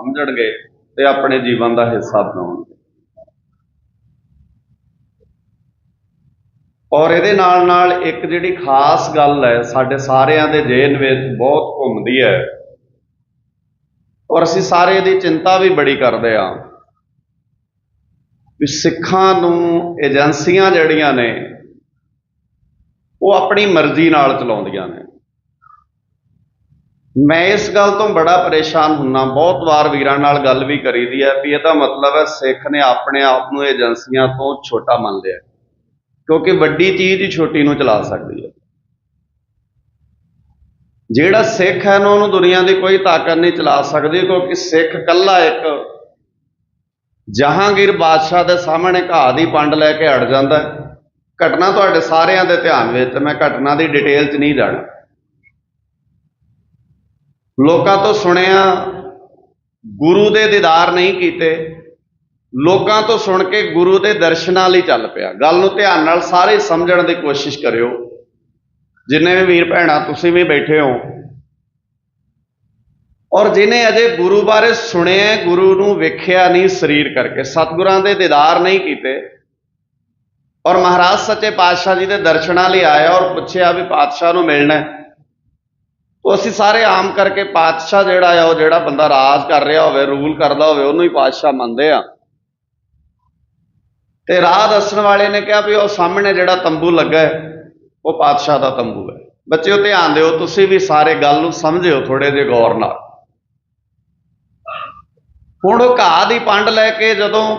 ਸਮਝਣਗੇ ਤੇ ਆਪਣੇ ਜੀਵਨ ਦਾ ਹਿੱਸਾ ਬਣਾਉਣਗੇ। ਔਰ ਇਹਦੇ ਨਾਲ ਨਾਲ ਇੱਕ ਜਿਹੜੀ ਖਾਸ ਗੱਲ ਹੈ, ਸਾਡੇ ਸਾਰਿਆਂ ਦੇ ਜੇਨ ਵਿੱਚ ਬਹੁਤ ਘੁੰਮਦੀ ਹੈ। ਔਰ ਅਸੀਂ ਸਾਰੇ ਦੀ ਚਿੰਤਾ ਵੀ ਬੜੀ ਕਰਦੇ ਆ ਵੀ ਸਿੱਖਾਂ ਨੂੰ ਏਜੰਸੀਆਂ ਜਿਹੜੀਆਂ ਨੇ, ਉਹ ਆਪਣੀ ਮਰਜ਼ੀ ਨਾਲ ਚਲਾਉਂਦੀਆਂ ਨੇ। ਮੈਂ ਇਸ ਗੱਲ ਤੋਂ ਬੜਾ ਪਰੇਸ਼ਾਨ ਹੁੰਨਾ, ਬਹੁਤ ਵਾਰ ਵੀਰਾਂ ਨਾਲ ਗੱਲ ਵੀ ਕਰੀਦੀ ਹੈ ਵੀ ਇਹਦਾ ਮਤਲਬ ਹੈ ਸਿੱਖ ਨੇ ਆਪਣੇ ਆਪ ਨੂੰ ਏਜੰਸੀਆਂ ਤੋਂ ਛੋਟਾ ਮੰਨ ਲਿਆ, ਕਿਉਂਕਿ ਵੱਡੀ ਚੀਜ਼ ਹੀ ਛੋਟੀ ਨੂੰ ਚਲਾ ਸਕਦੀ ਹੈ। ਜਿਹੜਾ ਸਿੱਖ ਹੈ ਨਾ, ਉਹਨੂੰ ਦੁਨੀਆ ਦੀ ਕੋਈ ਤਾਕਤ ਨਹੀਂ ਚਲਾ ਸਕਦੀ, ਕਿਉਂਕਿ ਸਿੱਖ ਕੱਲਾ ਇੱਕ ਜਹਾਂਗੀਰ ਬਾਦਸ਼ਾਹ ਦੇ ਸਾਹਮਣੇ ਘਾਹ ਦੀ ਪੰਡ ਲੈ ਕੇ ਅੜ ਜਾਂਦਾ ਘਟਨਾ ਤੁਹਾਡੇ ਸਾਰਿਆਂ ਦੇ ਧਿਆਨ ਵਿੱਚ, ਮੈਂ ਘਟਨਾ ਦੀ ਡਿਟੇਲ 'ਚ ਨਹੀਂ ਜਾਣਾ। ਲੋਕਾਂ ਤੋਂ ਸੁਣਿਆ ਗੁਰੂ ਦੇ ਦੀਦਾਰ ਨਹੀਂ ਕੀਤੇ, ਲੋਕਾਂ ਤੋਂ ਸੁਣ ਕੇ ਗੁਰੂ ਦੇ ਦਰਸ਼ਨਾਂ ਲਈ ਚੱਲ ਪਿਆ। ਗੱਲ ਨੂੰ ਧਿਆਨ ਨਾਲ ਸਾਰੇ ਸਮਝਣ ਦੀ ਕੋਸ਼ਿਸ਼ ਕਰਿਓ। ਜਿੰਨੇ ਵੀ ਵੀਰ ਭੈਣਾਂ, ਤੁਸੀਂ ਵੀ ਬੈਠੇ ਹੋ। ਔਰ ਜਿਨੇ ਅਜੇ ਗੁਰੂ ਬਾਰੇ ਸੁਣਿਆ, ਗੁਰੂ ਨੂੰ ਵੇਖਿਆ ਨਹੀਂ ਸਰੀਰ ਕਰਕੇ, ਸਤਿਗੁਰਾਂ ਦੇ ਦੀਦਾਰ ਨਹੀਂ ਕੀਤੇ। ਔਰ ਮਹਾਰਾਜ ਸੱਚੇ ਪਾਤਸ਼ਾਹ ਜੀ ਦੇ ਦਰਸ਼ਨਾਂ ਲਈ ਆਇਆ ਔਰ ਪੁੱਛਿਆ ਵੀ ਪਾਤਸ਼ਾਹ ਨੂੰ ਮਿਲਣਾ ਹੈ। ਉਹ ਅਸੀਂ ਸਾਰੇ ਆਮ ਕਰਕੇ ਪਾਤਸ਼ਾਹ ਜਿਹੜਾ ਆ, ਉਹ ਜਿਹੜਾ ਬੰਦਾ ਰਾਜ ਕਰ ਰਿਹਾ ਹੋਵੇ ਰੂਲ ਕਰਦਾ ਹੋਵੇ, ਉਹਨੂੰ ਹੀ ਪਾਤਸ਼ਾਹ ਮੰਨਦੇ ਆ। ਤੇ ਰਾਹ ਦੱਸਣ ਵਾਲੇ ਨੇ ਕਿਹਾ ਵੀ ਉਹ ਸਾਹਮਣੇ ਜਿਹੜਾ ਤੰਬੂ ਲੱਗਾ ਹੈ, ਉਹ ਪਾਤਸ਼ਾਹ ਦਾ ਤੰਬੂ ਹੈ। ਬੱਚਿਓ, ਧਿਆਨ ਦਿਓ, ਤੁਸੀਂ ਵੀ ਸਾਰੇ ਗੱਲ ਨੂੰ ਸਮਝਿਓ ਥੋੜੇ ਜਿਹਾ ਗੌਰ ਨਾਲ। ਹੁਣ ਉਹ ਘਾਹ ਦੀ ਪੰਡ ਲੈ ਕੇ ਜਦੋਂ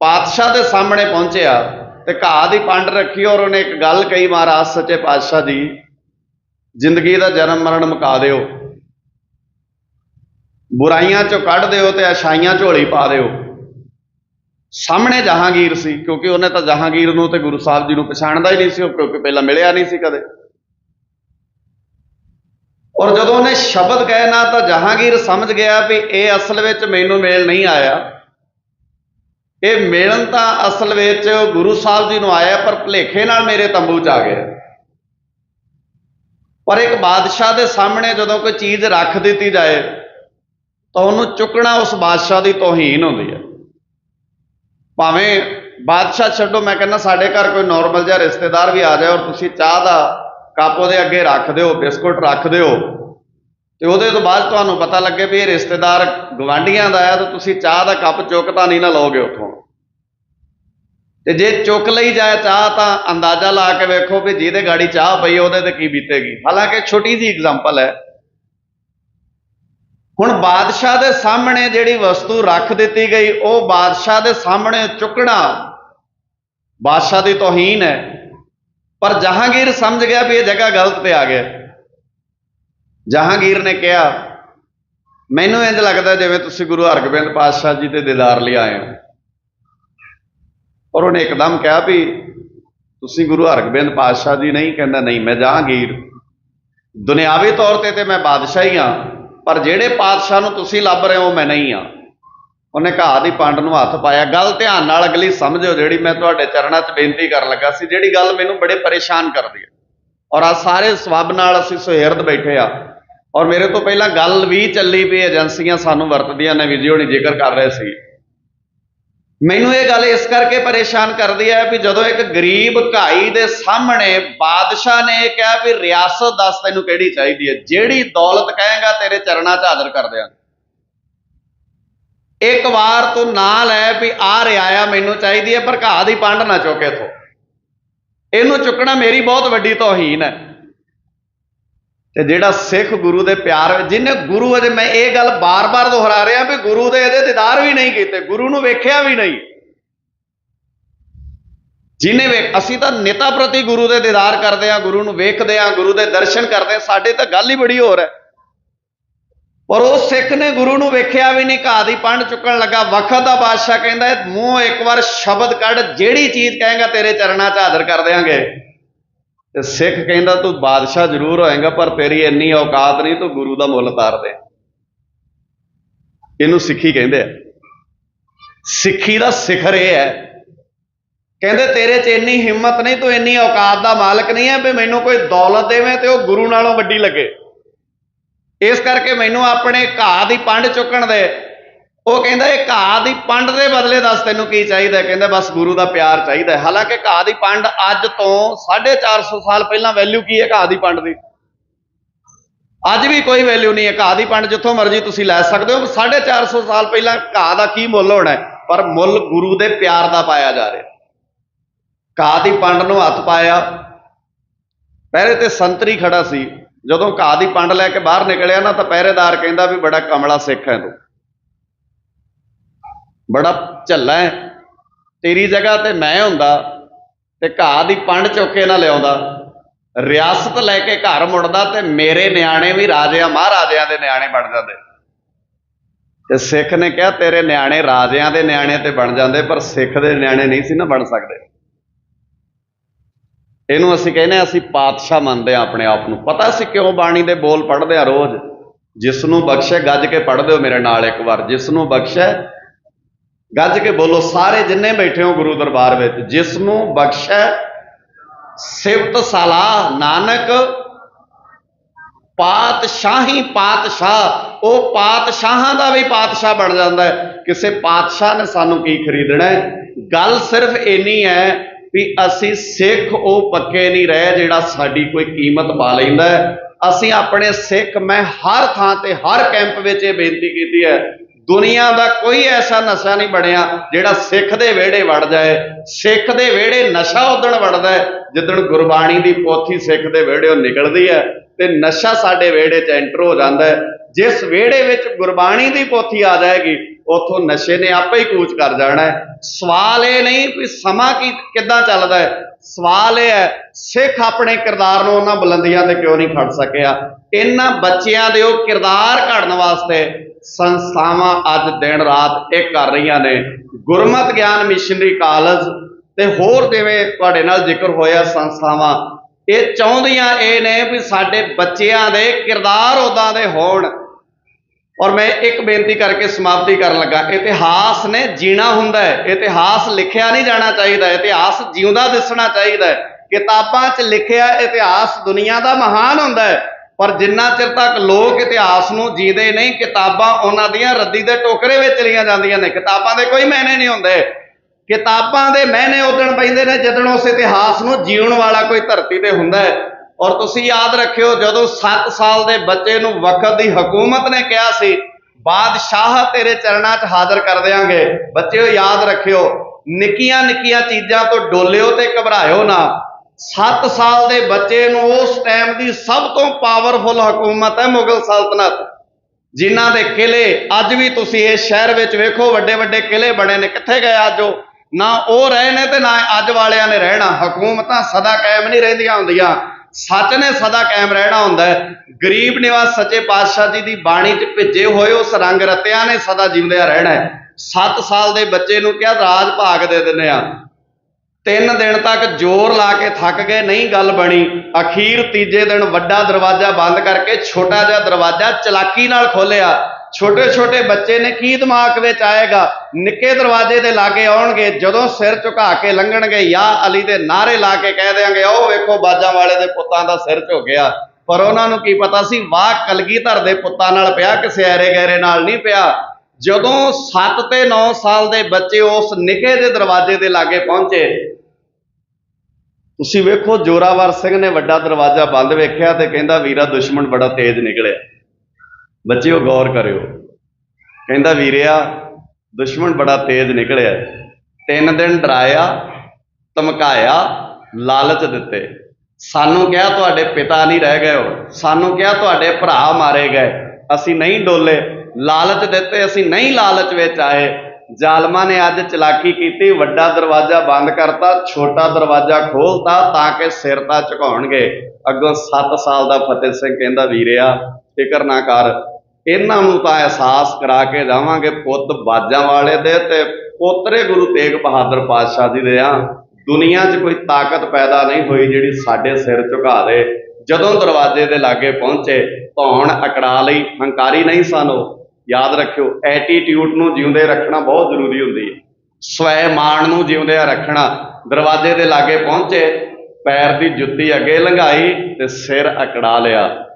ਪਾਤਸ਼ਾਹ ਦੇ ਸਾਹਮਣੇ ਪਹੁੰਚਿਆ, ਤੇ ਘਾਹ ਦੀ ਪੰਡ ਰੱਖੀ ਔਰ ਉਹਨੇ ਇੱਕ ਗੱਲ ਕਹੀ ਮਹਾਰਾਜ ਸੱਚੇ ਪਾਤਸ਼ਾਹ ਜੀ ਜ਼ਿੰਦਗੀ ਦਾ ਜਨਮ ਮਰਨ ਮੁਕਾ ਦਿਓ। ਬੁਰਾਈਆਂ ਚੋਂ ਕੱਢ ਦਿਓ ਤੇ ਅਛਾਈਆਂ ਝੋਲੀ ਪਾ ਦਿਓ। ਸਾਹਮਣੇ ਜਹਾਂਗੀਰ ਸੀ, ਕਿਉਂਕਿ ਉਹਨੇ ਤਾਂ ਜਹਾਂਗੀਰ ਨੂੰ ਤੇ ਗੁਰੂ ਸਾਹਿਬ ਜੀ ਨੂੰ ਪਛਾਣਦਾ ਹੀ ਨਹੀਂ ਸੀ, ਉਹ ਕਿਉਂਕਿ ਪਹਿਲਾਂ ਮਿਲਿਆ ਨਹੀਂ ਸੀ ਕਦੇ। ਔਰ ਜਦੋਂ ਉਹਨੇ ਸ਼ਬਦ ਕਹੇ ਨਾ ਤਾਂ ਜਹਾਂਗੀਰ ਸਮਝ ਗਿਆ ਵੀ ਇਹ ਅਸਲ ਵਿੱਚ ਮੈਨੂੰ ਮੇਲ ਨਹੀਂ ਆਇਆ। ਇਹ ਮਿਲਣ ਤਾਂ ਅਸਲ ਵਿੱਚ ਗੁਰੂ ਸਾਹਿਬ ਜੀ ਨੂੰ ਆਇਆ, ਪਰ ਭਲੇਖੇ ਨਾਲ ਮੇਰੇ ਤੰਬੂ 'ਚ ਆ ਗਿਆ। ਪਰ ਇੱਕ ਬਾਦਸ਼ਾਹ ਦੇ ਸਾਹਮਣੇ ਜਦੋਂ ਕੋਈ ਚੀਜ਼ ਰੱਖ ਦਿੱਤੀ ਜਾਏ, ਤਾਂ ਉਹਨੂੰ ਚੁੱਕਣਾ ਉਸ ਬਾਦਸ਼ਾਹ ਦੀ ਤੋਹੀਨ ਹੁੰਦੀ ਹੈ। ਭਾਵੇਂ ਬਾਦਸ਼ਾਹ ਛੱਡੋ, ਮੈਂ ਕਹਿੰਦਾ ਸਾਡੇ ਘਰ ਕੋਈ ਨਾਰਮਲ ਜਿਹਾ ਰਿਸ਼ਤੇਦਾਰ ਵੀ ਆ ਜਾਏ ਔਰ ਤੁਸੀਂ ਚਾਹ ਦਾ ਕੱਪ ਉਹਦੇ ਅੱਗੇ ਰੱਖ ਦਿਓ, ਬਿਸਕੁਟ ਰੱਖ ਦਿਓ, ਤੇ ਉਹਦੇ ਤੋਂ ਬਾਅਦ ਤੁਹਾਨੂੰ ਪਤਾ ਲੱਗੇ ਵੀ ਇਹ ਰਿਸ਼ਤੇਦਾਰ ਗਵਾਂਢੀਆਂ ਦਾ ਆ ਤਾਂ ਤੁਸੀਂ ਚਾਹ ਦਾ ਕੱਪ ਚੁੱਕ ਤਾਂ ਨਹੀਂ ਨਾ ਲਓਗੇ ਉੱਥੋਂ। ਤੇ ਜੇ ਚੁੱਕ ਲਈ ਜਾਏ ਚਾਹ ਤਾਂ ਅੰਦਾਜ਼ਾ ਲਾ ਕੇ ਵੇਖੋ ਵੀ ਜਿਹਦੇ ਗਾੜੀ ਚਾਹ ਪਈ ਉਹਦੇ ਤੇ ਕੀ ਬੀਤੇਗੀ। ਹਾਲਾਂਕਿ ਛੋਟੀ ਜੀ ਐਗਜ਼ਾਮਪਲ ਹੈ। ਹੁਣ ਬਾਦਸ਼ਾਹ ਦੇ ਸਾਹਮਣੇ ਜਿਹੜੀ ਵਸਤੂ ਰੱਖ ਦਿੱਤੀ ਗਈ, ਉਹ ਬਾਦਸ਼ਾਹ ਦੇ ਸਾਹਮਣੇ ਚੁੱਕਣਾ ਬਾਦਸ਼ਾਹ ਦੀ ਤੋਹੀਨ ਹੈ। ਪਰ ਜਹਾਂਗੀਰ ਸਮਝ ਗਿਆ ਵੀ ਇਹ ਜਗ੍ਹਾ ਗਲਤ ਤੇ ਆ ਗਿਆ। ਜਹਾਂਗੀਰ ਨੇ ਕਿਹਾ, ਮੈਨੂੰ ਇੰਜ ਲੱਗਦਾ ਜਿਵੇਂ ਤੁਸੀਂ ਗੁਰੂ ਹਰਗੋਬਿੰਦ ਪਾਤਸ਼ਾਹ ਜੀ ਦੇ ਦੀਦਾਰ ਲਈ ਆਏ ਹੋ। ਔਰ ਉਹਨੇ ਇੱਕਦਮ ਕਿਹਾ ਵੀ ਤੁਸੀਂ ਗੁਰੂ ਹਰਗੋਬਿੰਦ ਪਾਤਸ਼ਾਹ ਜੀ ਨਹੀਂ, ਕਹਿੰਦਾ ਨਹੀਂ, ਮੈਂ ਜਹਾਂਗੀਰ। ਦੁਨਿਆਵੀ ਤੌਰ ਤੇ ਤੇ ਮੈਂ ਬਾਦਸ਼ਾਹ ਹੀ ਹਾਂ ਪਰ ਜਿਹੜੇ ਪਾਤਸ਼ਾਹ ਨੂੰ ਤੁਸੀਂ ਲੱਭ ਰਹੇ ਹੋ, ਮੈਂ ਨਹੀਂ ਹਾਂ। ਉਹਨੇ ਘਾਹ ਦੀ ਪੰਡ ਨੂੰ ਹੱਥ ਪਾਇਆ। ਗੱਲ ਧਿਆਨ ਨਾਲ ਅਗਲੀ ਸਮਝਿਓ, ਜਿਹੜੀ ਮੈਂ ਤੁਹਾਡੇ ਚਰਨਾਂ 'ਚ ਬੇਨਤੀ ਕਰਨ ਲੱਗਾ ਸੀ। ਜਿਹੜੀ ਗੱਲ ਮੈਨੂੰ ਬੜੇ ਪਰੇਸ਼ਾਨ ਕਰਦੀ ਹੈ। ਔਰ ਆ ਸਾਰੇ ਸਵੱਬ ਨਾਲ ਅਸੀਂ ਸੁਹਿਰਦ ਬੈਠੇ ਆ ਔਰ ਮੇਰੇ ਤੋਂ ਪਹਿਲਾਂ ਗੱਲ ਵੀ ਚੱਲੀ ਵੀ ਏਜੰਸੀਆਂ ਸਾਨੂੰ ਵਰਤਦੀਆਂ ਨੇ, ਵੀਡੀਓ ਨਹੀਂ ਜ਼ਿਕਰ ਕਰ ਰਹੇ ਸੀ। ਮੈਨੂੰ ਇਹ ਗੱਲ ਇਸ ਕਰਕੇ ਪਰੇਸ਼ਾਨ ਕਰਦੀ ਹੈ ਵੀ ਜਦੋਂ ਇੱਕ ਗਰੀਬ ਘਾਈ ਦੇ ਸਾਹਮਣੇ ਬਾਦਸ਼ਾਹ ਨੇ ਇਹ ਕਿਹਾ ਵੀ ਰਿਆਸਤ ਦੱਸ ਤੈਨੂੰ ਕਿਹੜੀ ਚਾਹੀਦੀ ਹੈ, ਜਿਹੜੀ ਦੌਲਤ ਕਹੇਗਾ ਤੇਰੇ ਚਰਨਾਂ 'ਚ ਹਾਜ਼ਰ ਕਰ ਦਿਆਂਗੇ। ਇੱਕ ਵਾਰ ਤੂੰ ਨਾਂ ਲੈ ਵੀ ਆ ਰਿਆਇਆ ਮੈਨੂੰ ਚਾਹੀਦੀ ਹੈ, ਪਰ ਘਾਹ ਦੀ ਪੰਡ ਨਾ ਚੁੱਕੇ ਇਥੋਂ। ਇਹਨੂੰ ਚੁੱਕਣਾ ਮੇਰੀ ਬਹੁਤ ਵੱਡੀ ਤੋਹੀਨ ਹੈ। ਤੇ ਜਿਹੜਾ ਸਿੱਖ ਗੁਰੂ ਦੇ ਪਿਆਰ ਜਿਹਨੇ ਗੁਰੂ ਅਜੇ ਮੈਂ ਇਹ ਗੱਲ ਬਾਰ-ਬਾਰ ਦੁਹਰਾ ਰਿਹਾ ਵੀ ਗੁਰੂ ਦੇ ਇਹਦੇ ਦੀਦਾਰ ਵੀ ਨਹੀਂ ਕੀਤੇ, ਗੁਰੂ ਨੂੰ ਵੇਖਿਆ ਵੀ ਨਹੀਂ। ਜਿਹਨੇ ਵੇਖ ਅਸੀਂ ਤਾਂ ਨੇਤਾ ਪ੍ਰਤੀ ਗੁਰੂ ਦੇ ਦੀਦਾਰ ਕਰਦੇ ਆ ਗੁਰੂ ਨੂੰ ਵੇਖਦੇ ਆ ਗੁਰੂ ਦੇ ਦਰਸ਼ਨ ਕਰਦੇ ਆ ਸਾਡੇ ਤਾਂ ਗੱਲ ਹੀ ਬੜੀ ਹੋਰ ਹੈ। ਪਰ ਉਹ ਸਿੱਖ ਨੇ ਗੁਰੂ ਨੂੰ ਵੇਖਿਆ ਵੀ ਨਹੀਂ, ਘਾਹ ਦੀ ਪੰਡ ਚੁੱਕਣ ਲੱਗਾ। ਵਕਤ ਦਾ ਬਾਦਸ਼ਾਹ ਕਹਿੰਦਾ ਮੂੰਹ ਇੱਕ ਵਾਰ ਸ਼ਬਦ ਕੱਢ, ਜਿਹੜੀ ਚੀਜ਼ ਕਹੇਗਾ ਤੇਰੇ ਚਰਨਾਂ 'ਚ ਹਾਜ਼ਰ ਕਰ ਦੇਾਂਗੇ ਤੇ ਸਿੱਖ ਕਹਿੰਦਾ ਤੂੰ ਬਾਦਸ਼ਾਹ ਜ਼ਰੂਰ ਹੋਏਗਾ, ਪਰ ਤੇਰੀ ਇੰਨੀ ਔਕਾਤ ਨਹੀਂ, ਤੂੰ ਗੁਰੂ ਦਾ ਮੁੱਲ ਤਾਰ ਦੇ ਇਹਨੂੰ ਸਿੱਖੀ ਕਹਿੰਦੇ ਆ। ਸਿੱਖੀ ਦਾ ਸਿਖਰ ਇਹ ਹੈ। ਕਹਿੰਦੇ, ਤੇਰੇ 'ਚ ਇੰਨੀ ਹਿੰਮਤ ਨਹੀਂ, ਤੂੰ ਇੰਨੀ ਔਕਾਤ ਦਾ ਮਾਲਕ ਨਹੀਂ ਹੈ ਵੀ ਮੈਨੂੰ ਕੋਈ ਦੌਲਤ ਦੇਵੇ ਤੇ ਉਹ ਗੁਰੂ ਨਾਲੋਂ ਵੱਡੀ ਲੱਗੇ। ਇਸ ਕਰਕੇ ਮੈਨੂੰ ਆਪਣੇ ਘਾਹ ਦੀ ਪੰਡ ਚੁੱਕਣ ਦੇ। ਉਹ ਕਹਿੰਦਾ, ਇਹ ਘਾਹ ਦੀ ਪੰਡ ਦੇ ਬਦਲੇ ਦੱਸ ਤੈਨੂੰ ਕੀ ਚਾਹੀਦਾ? ਕਹਿੰਦਾ, ਬਸ ਗੁਰੂ ਦਾ ਪਿਆਰ ਚਾਹੀਦਾ ਹਾਲਾਂਕਿ ਘਾਹ ਦੀ ਪੰਡ ਅੱਜ ਤੋਂ 450 ਸਾਲ ਪਹਿਲਾਂ ਵੈਲਿਊ ਕੀ ਹੈ ਘਾਹ ਦੀ ਪੰਡ ਦੀ? ਅੱਜ ਵੀ ਕੋਈ ਵੈਲਿਊ ਨਹੀਂ ਹੈ। ਘਾਹ ਦੀ ਪੰਡ ਜਿੱਥੋਂ ਮਰਜ਼ੀ ਤੁਸੀਂ ਲੈ ਸਕਦੇ ਹੋ। 450 ਸਾਲ ਪਹਿਲਾਂ ਘਾਹ ਦਾ ਕੀ ਮੁੱਲ ਹੋਣਾ ਪਰ ਮੁੱਲ ਗੁਰੂ ਦੇ ਪਿਆਰ ਦਾ ਪਾਇਆ ਜਾ ਰਿਹਾ ਘਾਹ ਦੀ ਪੰਡ ਨੂੰ ਹੱਥ ਪਾਇਆ। ਪਹਿਰੇ ਤੇ ਸੰਤਰੀ ਖੜਾ ਸੀ। ਜਦੋਂ ਘਾਹ ਦੀ ਪੰਡ ਲੈ ਕੇ ਬਾਹਰ ਨਿਕਲਿਆ ਨਾ, ਤਾਂ ਪਹਿਰੇਦਾਰ ਕਹਿੰਦਾ ਵੀ ਬੜਾ ਕਮਲਾ ਸਿੱਖ ਹੈ ਤੂੰ। ਬੜਾ ਝੱਲਾ ਹੈ। ਤੇਰੀ ਜਗ੍ਹਾ ਤੇ ਮੈਂ ਹੁੰਦਾ ਤੇ ਘਾਹ ਦੀ ਪੰਡ ਚੁੱਕ ਕੇ ਨਾ ਲਿਆਉਂਦਾ। ਰਿਆਸਤ ਲੈ ਕੇ ਘਰ ਮੁੜਦਾ ਤੇ ਮੇਰੇ ਨਿਆਣੇ ਵੀ ਰਾਜਿਆਂ, ਮਹਾਰਾਜਿਆਂ ਦੇ ਨਿਆਣੇ ਬਣ ਜਾਂਦੇ। ਤੇ ਸਿੱਖ ਨੇ ਕਿਹਾ, ਤੇਰੇ ਨਿਆਣੇ ਰਾਜਿਆਂ ਦੇ ਨਿਆਣੇ ਤੇ ਬਣ ਜਾਂਦੇ, ਪਰ ਸਿੱਖ ਦੇ ਨਿਆਣੇ ਨਹੀਂ ਸੀ ਨਾ ਬਣ ਸਕਦੇ। ਇਹਨੂੰ ਅਸੀਂ ਕਹਿੰਦੇ ਹਾਂ, ਅਸੀਂ ਪਾਤਸ਼ਾਹ ਮੰਨਦੇ ਹਾਂ ਆਪਣੇ ਆਪ ਨੂੰ। ਪਤਾ ਸੀ ਕਿਉਂ ਬਾਣੀ ਦੇ ਬੋਲ ਪੜ੍ਹਦੇ ਆ ਰੋਜ਼? ਜਿਸ ਨੂੰ ਬਖਸ਼ੇ ਗੱਜ ਕੇ ਪੜ੍ਹਦੇ ਹੋ ਮੇਰੇ ਨਾਲ ਇੱਕ ਵਾਰ। ਜਿਸ ਨੂੰ ਬਖਸ਼ੇ ਗੱਜ ਕੇ ਬੋਲੋ, ਸਾਰੇ ਜਿੰਨੇ ਬੈਠੇ ਹੋ ਗੁਰੂ ਦਰਬਾਰ ਵਿੱਚ, ਜਿਸ ਨੂੰ ਬਖਸ਼ੈ ਸਿਫਤ ਸਲਾਹ, ਨਾਨਕ ਪਾਤਸ਼ਾਹੀ ਪਾਤਸ਼ਾਹ, ਉਹ ਪਾਤਸ਼ਾਹਾਂ ਦਾ ਵੀ ਪਾਤਸ਼ਾਹ ਬਣ ਜਾਂਦਾ ਹੈ। ਕਿਸੇ ਪਾਤਸ਼ਾਹ ਨੇ ਸਾਨੂੰ ਕੀ ਖਰੀਦਣਾ ਹੈ? ਗੱਲ ਸਿਰਫ ਇੰਨੀ ਹੈ ਵੀ ਅਸੀਂ ਸਿੱਖ ਉਹ ਪੱਕੇ ਨਹੀਂ ਰਹੇ ਜਿਹੜਾ ਸਾਡੀ ਕੋਈ ਕੀਮਤ ਪਾ ਲੈਂਦਾ ਅਸੀਂ ਆਪਣੇ ਸਿੱਖ, ਮੈਂ ਹਰ ਥਾਂ ਤੇ, ਹਰ ਕੈਂਪ ਵਿੱਚ ਇਹ ਬੇਨਤੀ ਕੀਤੀ ਹੈ ਦੁਨੀਆ ਦਾ ਕੋਈ ਐਸਾ ਨਸ਼ਾ ਨਹੀਂ ਬਣਿਆ ਜਿਹੜਾ ਸਿੱਖ ਦੇ ਵਿਹੜੇ ਵੜ ਜਾਏ। ਸਿੱਖ ਦੇ ਵਿਹੜੇ ਨਸ਼ਾ ਉਦਣ ਵੜਦਾ ਹੈ, ਜਿੱਦਣ ਗੁਰਬਾਣੀ ਦੀ ਪੋਥੀ ਸਿੱਖ ਦੇ ਵਿਹੜਿਓਂ ਨਿਕਲਦੀ ਹੈ ਤੇ ਨਸ਼ਾ ਸਾਡੇ ਵਿਹੜੇ 'ਚ ਐਂਟਰ ਹੋ ਜਾਂਦਾ ਹੈ। ਜਿਸ ਵਿਹੜੇ ਵਿੱਚ ਗੁਰਬਾਣੀ ਦੀ ਪੋਥੀ ਆ ਜਾਏਗੀ, ਉਥੋਂ ਨਸ਼ੇ ਨੇ ਆਪੇ ਹੀ ਕੂਚ ਕਰ ਜਾਣਾ ਹੈ। ਸਵਾਲ ਇਹ ਨਹੀਂ ਵੀ ਸਮਾਂ ਕੀ, ਕਿੱਦਾਂ ਚੱਲਦਾ ਹੈ। ਸਵਾਲ ਇਹ ਹੈ, ਸਿੱਖ ਆਪਣੇ ਕਿਰਦਾਰ ਨੂੰ ਉਹਨਾਂ ਬੁਲੰਦੀਆਂ ਤੇ ਕਿਉਂ ਨਹੀਂ ਖੜ ਸਕਿਆ? ਇਹਨਾਂ ਬੱਚਿਆਂ ਦੇ ਉਹ ਕਿਰਦਾਰ ਘੜਨ ਵਾਸਤੇ ਸੰਸਥਾਵਾਂ ਅੱਜ ਦਿਨ ਰਾਤ ਇਹ ਕਰ ਰਹੀਆਂ ਨੇ। ਗੁਰਮਤ ਗਿਆਨ ਮਿਸ਼ਨਰੀ ਕਾਲਜ ਤੇ ਹੋਰ ਜਿਵੇਂ ਤੁਹਾਡੇ ਨਾਲ ਜ਼ਿਕਰ ਹੋਇਆ ਸੰਸਥਾਵਾਂ, ਇਹ ਚਾਹੁੰਦੀਆਂ ਇਹ ਨੇ ਵੀ ਸਾਡੇ ਬੱਚਿਆਂ ਦੇ ਕਿਰਦਾਰ ਉਦਾਂ ਦੇ ਹੋਣ। ਔਰ ਮੈਂ ਇੱਕ ਬੇਨਤੀ ਕਰਕੇ ਸਮਾਪਤੀ ਕਰਨ ਲੱਗਾ। ਇਤਿਹਾਸ ਨੇ ਜੀਣਾ ਹੁੰਦਾ ਹੈ। ਇਤਿਹਾਸ ਲਿਖਿਆ ਨਹੀਂ ਜਾਣਾ ਚਾਹੀਦਾ। ਇਤਿਹਾਸ ਜਿਉਂਦਾ ਦਿਸਣਾ ਚਾਹੀਦਾ ਹੈ। ਕਿਤਾਬਾਂ 'ਚ ਲਿਖਿਆ ਇਤਿਹਾਸ ਦੁਨੀਆ ਦਾ ਮਹਾਨ ਹੁੰਦਾ ਹੈ। ਪਰ ਜਿੰਨਾ ਚਿਰ ਤੱਕ ਲੋਕ ਇਤਿਹਾਸ ਨੂੰ ਜੀਦੇ ਨਹੀਂ, ਕਿਤਾਬਾਂ ਉਹਨਾਂ ਦੀਆਂ ਰੱਦੀ ਦੇ ਟੋਕਰੇ ਵਿੱਚ ਚਲੀਆਂ ਜਾਂਦੀਆਂ ਨੇ। ਕਿਤਾਬਾਂ ਦੇ ਕੋਈ ਮਾਇਨੇ ਨਹੀਂ ਹੁੰਦੇ। ਕਿਤਾਬਾਂ ਦੇ ਮਾਇਨੇ ਉਦਣ ਪੈਂਦੇ ਨੇ ਜਦੋਂ ਉਸ ਇਤਿਹਾਸ ਨੂੰ ਜੀਉਣ ਵਾਲਾ ਕੋਈ ਧਰਤੀ ਤੇ ਹੁੰਦਾ ਹੈ। ਔਰ ਤੁਸੀਂ ਯਾਦ ਰੱਖਿਓ, ਜਦੋਂ 7 ਸਾਲ ਦੇ ਬੱਚੇ ਨੂੰ ਵਕਤ ਦੀ ਹਕੂਮਤ ਨੇ ਕਿਹਾ ਸੀ, ਬਾਦਸ਼ਾਹ ਤੇਰੇ ਚਰਨਾਂ 'ਚ ਹਾਜ਼ਰ ਕਰ ਦੇਾਂਗੇ ਬੱਚਿਓ, ਯਾਦ ਰੱਖਿਓ ਨਿੱਕੀਆਂ ਨਿੱਕੀਆਂ ਚੀਜ਼ਾਂ ਤੋਂ ਡੋਲਿਓ ਤੇ ਘਬਰਾਇਓ ਨਾ। 7 ਸਾਲ ਦੇ ਬੱਚੇ ਨੂੰ ਉਸ ਟਾਈਮ ਦੀ ਸਭ ਤੋਂ ਪਾਵਰਫੁਲ ਹਕੂਮਤ ਹੈ ਮੁਗਲ ਸਲਤਨਤ। ਜਿਨ੍ਹਾਂ ਦੇ ਕਿਲੇ ਅੱਜ ਵੀ ਤੁਸੀਂ ਇਸ ਸ਼ਹਿਰ ਵਿੱਚ ਵੇਖੋ, ਵੱਡੇ ਵੱਡੇ ਕਿਲੇ ਬਣੇ ਨੇ। ਕਿੱਥੇ ਗਏ ਅੱਜ ਉਹ? ਨਾ ਉਹ ਰਹੇ ਨੇ ਤੇ ਨਾ ਅੱਜ ਵਾਲਿਆਂ ਨੇ ਰਹਿਣਾ। ਹਕੂਮਤਾਂ ਸਦਾ ਕਾਇਮ ਨਹੀਂ ਰਹਿੰਦੀਆਂ ਹੁੰਦੀਆਂ। ਸੱਚ ਨੇ ਸਦਾ ਕਾਇਮ ਰਹਿਣਾ ਹੁੰਦਾ ਹੈ। ਗਰੀਬ ਨਿਵਾਸ ਸੱਚੇ ਪਾਤਸ਼ਾਹ ਜੀ ਦੀ ਬਾਣੀ 'ਚ ਭਿੱਜੇ ਹੋਏ ਉਸ ਰੰਗ ਰਤਿਆਂ ਨੇ ਸਦਾ ਜਿਉਂਦਿਆਂ ਰਹਿਣਾ ਹੈ। 7 ਸਾਲ ਦੇ ਬੱਚੇ ਨੂੰ ਕਿਹਾ ਰਾਜ ਭਾਗ ਦੇ ਦਿੰਦੇ ਆ? ਤਿੰਨ ਦਿਨ ਤੱਕ ਜ਼ੋਰ ਲਾ ਕੇ ਥੱਕ ਗਏ, ਨਹੀਂ ਗੱਲ ਬਣੀ। ਅਖੀਰ ਤੀਜੇ ਦਿਨ ਵੱਡਾ ਦਰਵਾਜ਼ਾ ਬੰਦ ਕਰਕੇ ਛੋਟਾ ਜਿਹਾ ਦਰਵਾਜ਼ਾ ਚਲਾਕੀ ਨਾਲ ਖੋਲਿਆ ਛੋਟੇ ਛੋਟੇ ਬੱਚੇ ਨੇ ਕੀ ਦਿਮਾਗ ਵਿੱਚ ਆਏਗਾ? ਨਿੱਕੇ ਦਰਵਾਜ਼ੇ ਦੇ ਲਾਗੇ ਆਉਣਗੇ, ਜਦੋਂ ਸਿਰ ਝੁਕਾ ਕੇ ਲੰਘਣਗੇ ਯਾ ਅਲੀ ਦੇ ਨਾਰੇ ਲਾ ਕੇ ਕਹਿ ਦੇਾਂਗੇ ਉਹ ਵੇਖੋ ਬਾਜਾਂ ਵਾਲੇ ਦੇ ਪੁੱਤਾਂ ਦਾ ਸਿਰ ਝੁਕ ਗਿਆ। ਪਰ ਉਹਨਾਂ ਨੂੰ ਕੀ ਪਤਾ ਸੀ, ਵਾਹ ਕਲਗੀਧਰ ਦੇ ਪੁੱਤਾਂ ਨਾਲ ਪਿਆ, ਕਿਸੇ ਐਰੇ ਗੈਰੇ ਨਾਲ ਨਹੀਂ ਪਿਆ। ਜਦੋਂ 7 ਤੇ 9 ਸਾਲ ਦੇ ਬੱਚੇ ਉਸ ਨਿੱਕੇ ਜਿਹੇ ਦਰਵਾਜ਼ੇ ਦੇ ਲਾਗੇ ਪਹੁੰਚੇ ਤੁਸੀਂ ਵੇਖੋ, ਜੋਰਾਵਰ ਸਿੰਘ ਨੇ ਵੱਡਾ ਦਰਵਾਜ਼ਾ ਬੰਦ ਵੇਖਿਆ ਤੇ ਕਹਿੰਦਾ, ਵੀਰਾ, ਦੁਸ਼ਮਣ ਬੜਾ ਤੇਜ਼ ਨਿਕਲਿਆ। ਬੱਚਿਓ, ਗੌਰ ਕਰਿਓ। ਕਹਿੰਦਾ, ਵੀਰਿਆ, ਦੁਸ਼ਮਣ ਬੜਾ ਤੇਜ਼ ਨਿਕਲਿਆ। ਤਿੰਨ ਦਿਨ ਡਰਾਇਆ, ਧਮਕਾਇਆ, ਲਾਲਚ ਦਿੱਤੇ। ਸਾਨੂੰ ਕਿਹਾ, ਤੁਹਾਡੇ ਪਿਤਾ ਨਹੀਂ ਰਹਿ ਗਏ ਹੋ। ਸਾਨੂੰ ਕਿਹਾ, ਤੁਹਾਡੇ ਭਰਾ ਮਾਰੇ ਗਏ। ਅਸੀਂ ਨਹੀਂ ਡੋਲੇ। ਲਾਲਚ ਦਿੱਤੇ, ਅਸੀਂ ਨਹੀਂ ਲਾਲਚ ਵਿੱਚ ਆਏ। ਜ਼ਾਲਮਾਂ ਨੇ ਅੱਜ ਚਲਾਕੀ ਕੀਤੀ, ਵੱਡਾ ਦਰਵਾਜ਼ਾ ਬੰਦ ਕਰਤਾ, ਛੋਟਾ ਦਰਵਾਜ਼ਾ ਖੋਲਤਾ ਤਾਂ ਕਿ ਸਿਰ ਤਾਂ ਝੁਕਾਉਣਗੇ। ਅੱਗੋਂ 7 ਸਾਲ ਦਾ ਫਤਿਹ ਸਿੰਘ ਕਹਿੰਦਾ ਵੀਰਿਆ ਫਿਕਰ ਨਾ ਕਰ, ਇਹਨਾਂ ਨੂੰ ਤਾਂ ਅਹਿਸਾਸ ਕਰਾ ਕੇ ਜਾਵਾਂਗੇ ਪੁੱਤ ਬਾਜਾਂ ਵਾਲੇ ਦੇ ਤੇ ਪੋਤਰੇ ਗੁਰੂ ਤੇਗ ਬਹਾਦਰ ਪਾਤਸ਼ਾਹ ਜੀ ਦੇ ਆ। ਦੁਨੀਆ 'ਚ ਕੋਈ ਤਾਕਤ ਪੈਦਾ ਨਹੀਂ ਹੋਈ ਜਿਹੜੀ ਸਾਡੇ ਸਿਰ ਝੁਕਾ ਦੇ। ਜਦੋਂ ਦਰਵਾਜ਼ੇ ਦੇ ਲਾਗੇ ਪਹੁੰਚੇ, ਧੌਣ ਅਕੜਾ ਲਈ, ਹੰਕਾਰੀ ਨਹੀਂ ਸਾਨੂੰ। ਯਾਦ ਰੱਖਿਓ ਐਟੀਟਿਊਡ ਨੂੰ ਜਿਉਂਦੇ ਰੱਖਣਾ ਬਹੁਤ ਜ਼ਰੂਰੀ ਹੁੰਦੀ ਹੈ। ਸਵੈ ਮਾਣ ਨੂੰ ਜਿਉਂਦਿਆਂ ਰੱਖਣਾ, ਦਰਵਾਜ਼ੇ ਦੇ ਲਾਗੇ ਪਹੁੰਚੇ, ਪੈਰ ਦੀ ਜੁੱਤੀ ਅੱਗੇ ਲੰਘਾਈ ਤੇ ਸਿਰ ਅਕੜਾ ਲਿਆ।